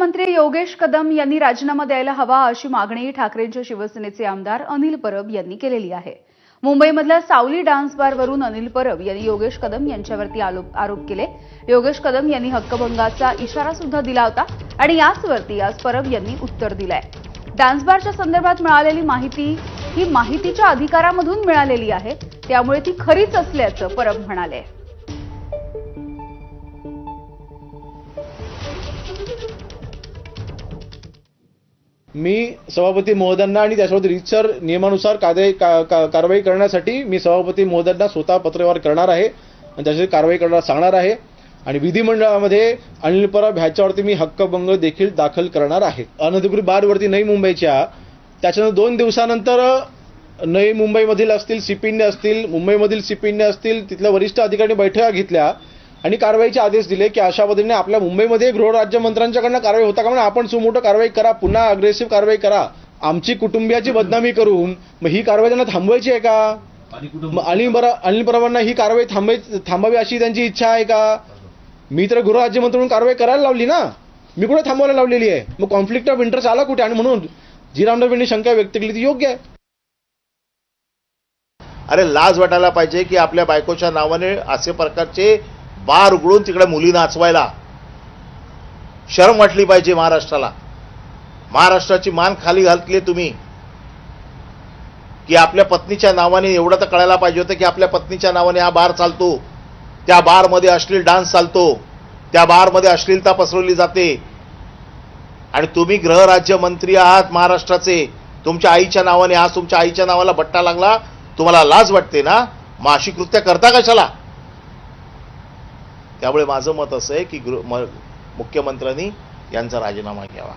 उपमुख्यमंत्री योगेश कदम यांनी राजीनामा द्यायला हवा अशी मागणी ठाकरेंच्या शिवसेनेचे आमदार अनिल परब यांनी केलेली आहे. मुंबईमधल्या सावली डान्स बारवरून अनिल परब यांनी योगेश कदम यांच्यावरती आरोप केले. योगेश कदम यांनी हक्कभंगाचा इशारा सुद्धा दिला होता आणि याचवरती आज परब यांनी उत्तर दिलंय. डान्स बारच्या संदर्भात मिळालेली माहिती ही माहितीच्या अधिकारामधून मिळालेली आहे त्यामुळे ती खरीच असल्याचं परब म्हणाले. मी सभापती महोदयांना आणि त्याच्यावर रीतसर नियमानुसार कायदे का- का- कारवाई करण्यासाठी मी सभापती महोदयांना स्वतः पत्रव्यवहार करणार आहे. आणि त्याच्यावर कारवाई करणार सांगणार आहे. आणि विधिमंडळामध्ये अनिल परब ह्याच्यावरती मी हक्कभंग देखील दाखल करणार आहे. अनधिकृत बारवरती नवी मुंबईच्या त्याच्यानंतर दोन दिवसानंतर नवी मुंबईमधील असतील सिपिंडे असतील मुंबईमधील सिपिंडे असतील तिथल्या वरिष्ठ अधिकाऱ्यांनी बैठका घेतल्या. आणि कारवाईचे आदेश दिले की अशा पद्धतीने आपल्या मुंबईमध्ये गृहराज्यमंत्र्यांच्याकडनं कारवाई होता का म्हणून आपण सुमोटो कारवाई करा पुन्हा अग्रेसिव्ह कारवाई करा. आमची कुटुंबियाची बदनामी करून मग ही कारवाई त्यांना थांबवायची आहे का? अनिल बरा अनिल परबांना ही कारवाई थांबाय थांबावी अशी त्यांची इच्छा आहे का? मी तर गृहराज्यमंत्री म्हणून कारवाई करायला लावली ना. मी कुठे थांबवायला लावलेली आहे? मग कॉन्फ्लिक्ट ऑफ इंटरेस्ट आला कुठे? आणि म्हणून जी रामदेव यांनी शंका व्यक्त केली ती योग्य आहे. अरे लाज वाटायला पाहिजे की आपल्या बायकोच्या नावाने असे प्रकारचे बार उघडून तिकडे मुली नाचवायला. शरम वाटली पाहिजे महाराष्ट्राला. महाराष्ट्राची मान खाली घालतली तुम्ही. की आपल्या पत्नीच्या नावाने एवढं तर कळायला पाहिजे होतं की आपल्या पत्नीच्या नावाने हा बार चालतो. त्या बारमध्ये अश्लील डान्स चालतो. त्या बारमध्ये अश्लीलता पसरवली जाते. आणि तुम्ही गृहराज्यमंत्री आहात महाराष्ट्राचे. तुमच्या आईच्या नावाने आज तुमच्या आईच्या नावाला बट्टा लागला. तुम्हाला लाज वाटते ना? मग अशी कृत्य करता कशाला? त्यामुळे माझं मत असं आहे की गृह म- मुख्यमंत्र्यांनी यांचा राजीनामा घ्यावा.